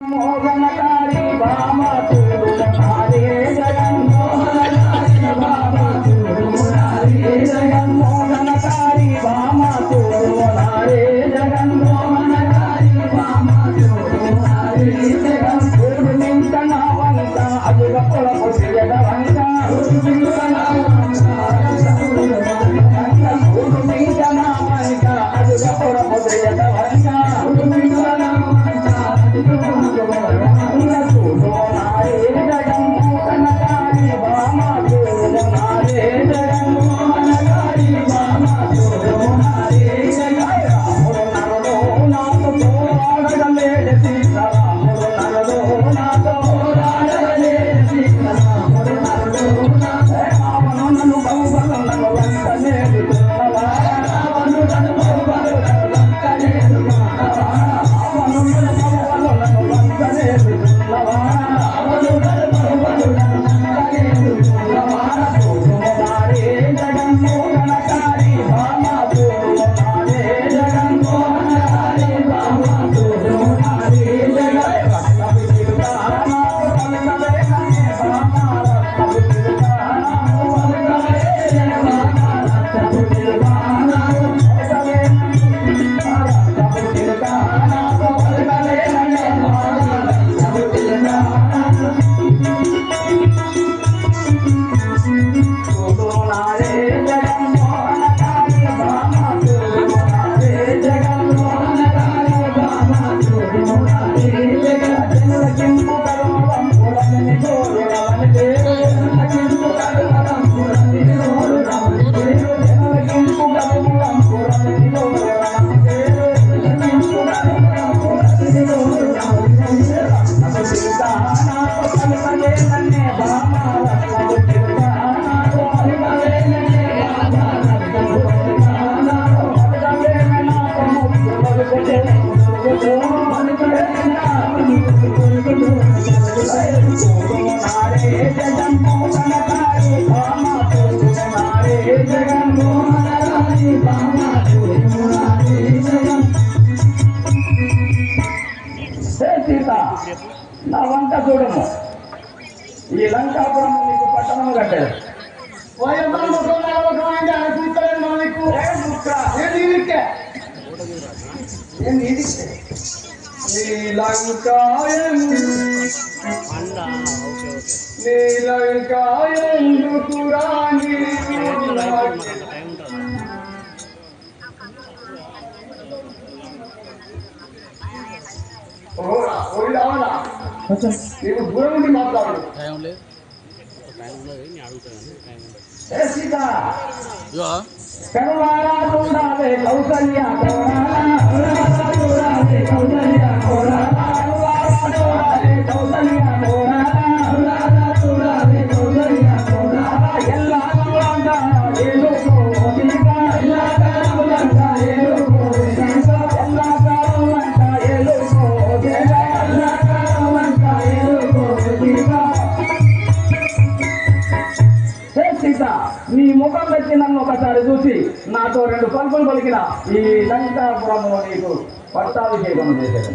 मोहन तारी भामा तू तुम्हारे నీకు దూరం నుండి మాట్లాడు టైం లేదు టైం ఉండదు నేను అడుగుతాను టైం ఉండదు ఏ సీత ఇగో కరువారా చూడాలే కౌసల్య కోరాలా కరువారా చూడాలే కౌసల్య కోరాలా నీ ముఖం పెట్టి నన్ను ఒకసారి చూసి నాతో రెండు పలుకులు పలికిన ఈ లంకాపురంలో నీకు పట్టాభిషేకం చేసేది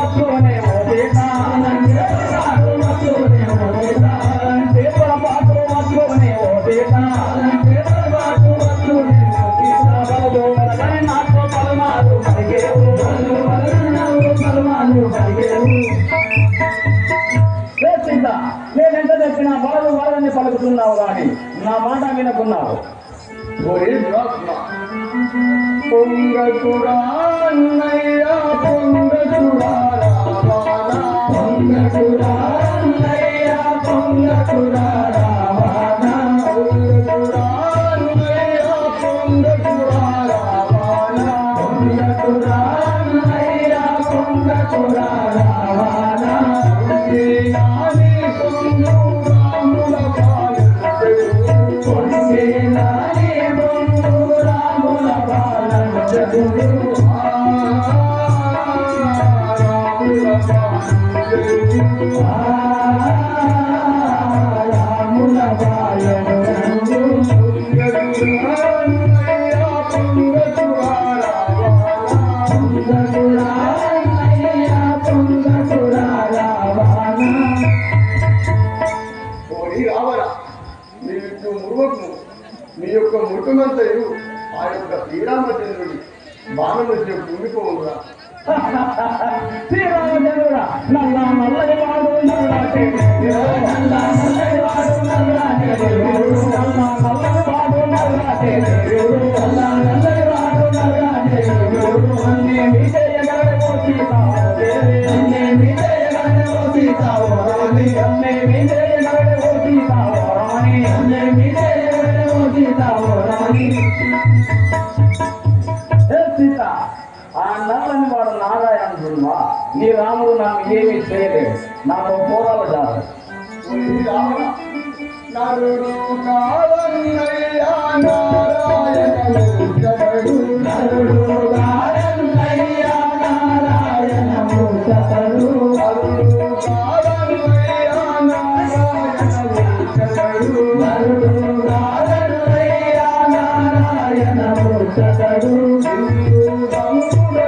వరదని కానీ నా మాట వినకున్నావు. ఒరే దురాత్మ. పొంగకురా అన్నయ్య పొంగకురా రావాలా అన్నయ్య మీ యొక్క మృతునంతయు ఆ యొక్క శ్రీరామచంద్రుడి బాణము ఉండిపోవుగా శ్రీరామచంద్రుడా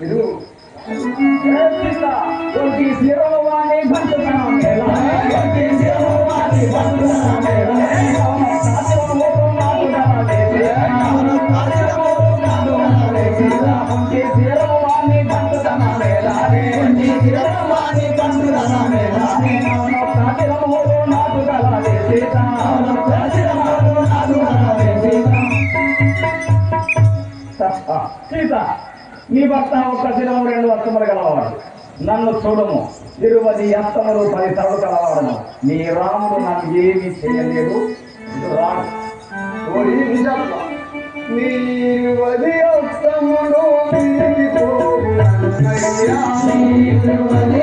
మహావిష్ణువు అని వినుము ఏ సీత, ఒంటి శిరోవాణి సీత నీ భర్త ఒక్క దినము రెండు వస్తములు కలవాడు నన్ను చూడము. ఇరువది అస్తములు పది తలలు కలవాడము నీ రాముడు నాకు ఏమీ చేయలేదు. రాడు ఓరి నిజాత్మ నీవది అస్తముడు వీగిపోవునన్నయ్యా. ఇరువది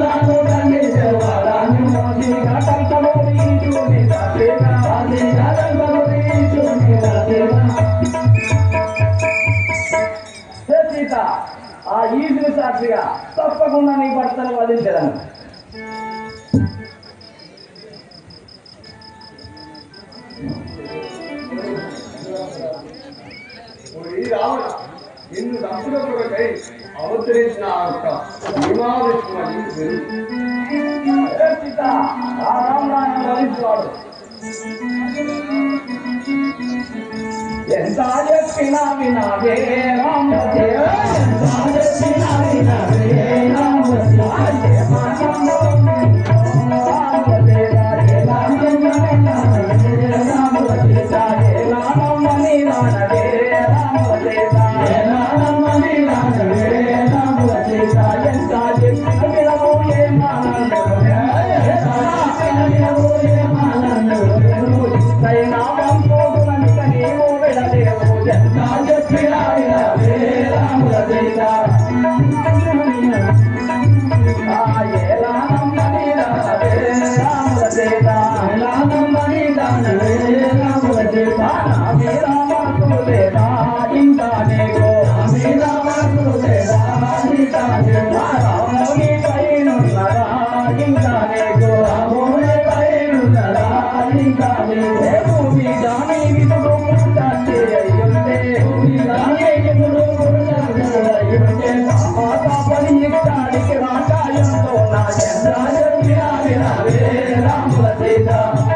సాక్షిగా తప్పకుండా నీ భర్తను వదిలించదను నిన్ను దక్షిణపై అవతరించిన ఆ యొక్క విమానేశ్వరి Yes, I just feel I'm in a game. I'm a game. I just feel I'm in a game. I'm a game. எல்லாம் செய்தார்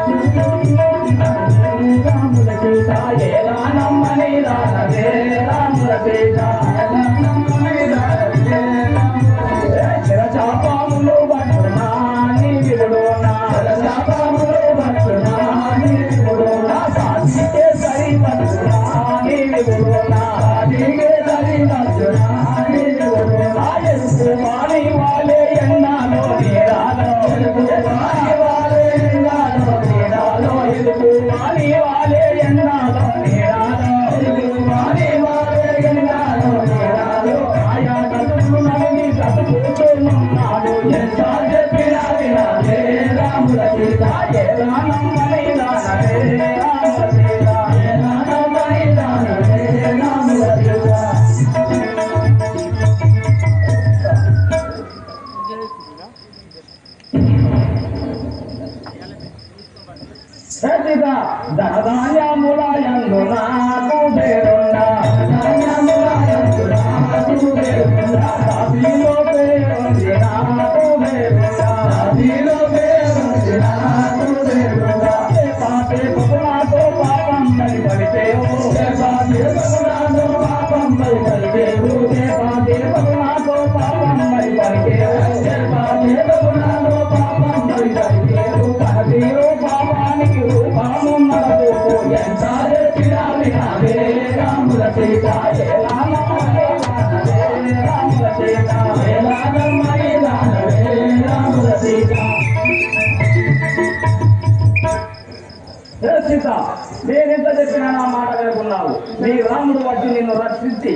తెలుసా? నేనెంత చెప్పినా నా మాట వినకున్నావు. నీ రాముడు వచ్చి నిన్ను రక్షించి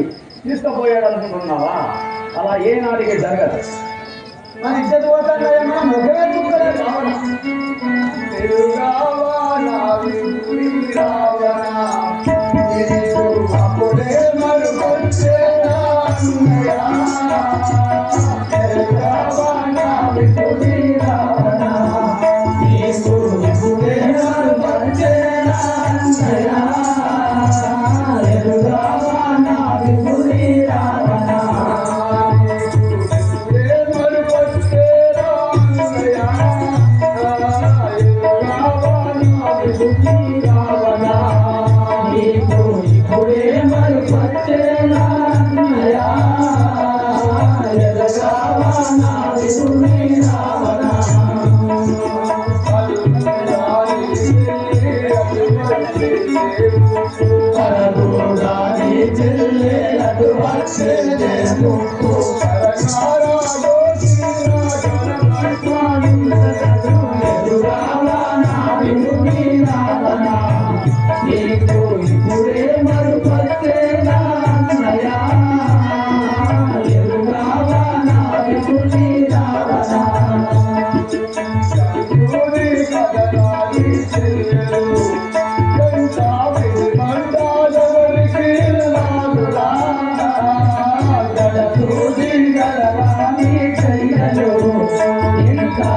తీసుకుపోయాడు అనుకుంటున్నావా? అలా ఏనాటికి జరగదు. మన ఇద్దరు اوهو انکا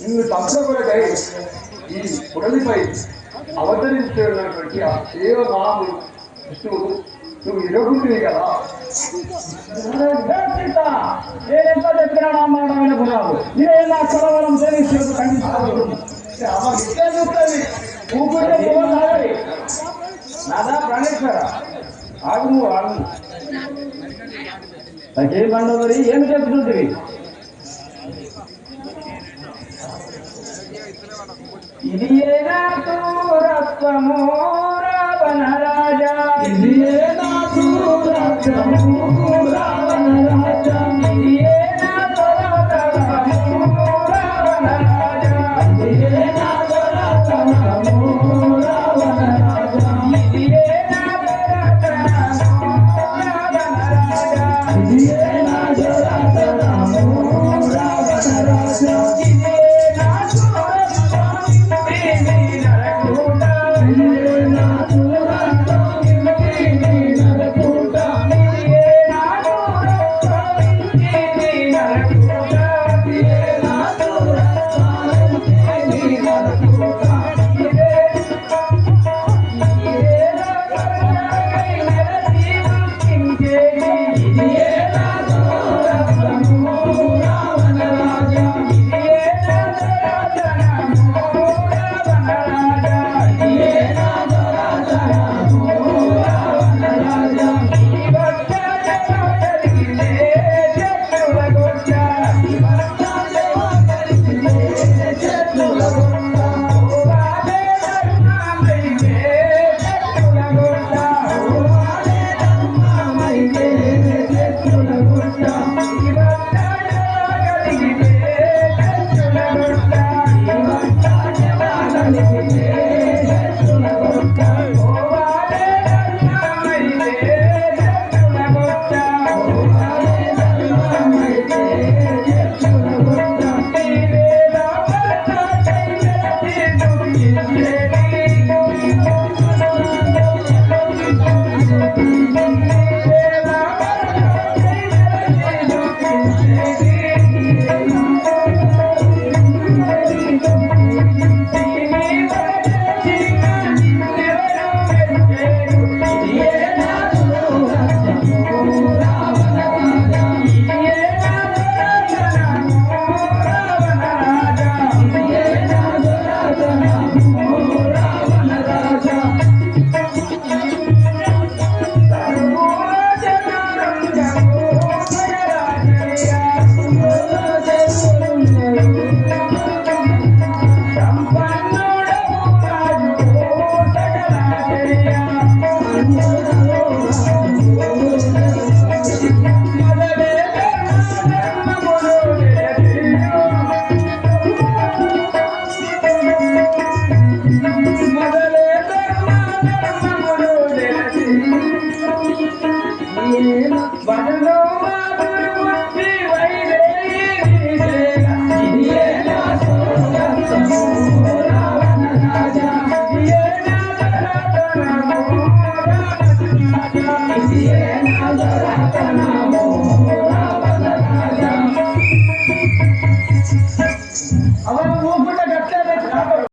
నిన్ను చంపకొరకై ఈ పుడలిపై అవతరించున్నటువంటి ఆ దేవనాముడు విష్ణువు. నువ్వు ఇరగుంటుంది కదా. నేనెంత చెప్పినా నా మాట వినకున్నావు ఇదే నా కలవరం తెలిసి ఖండిస్తాను అమ్మ నాదా ప్రాణేశ్వర ఆగు నువ్వు ఆగు నాకేం ఏమి చెప్తుంటివి ఇది ఏ రావణ రాజా. ఇది ఏ రక్తము రావణ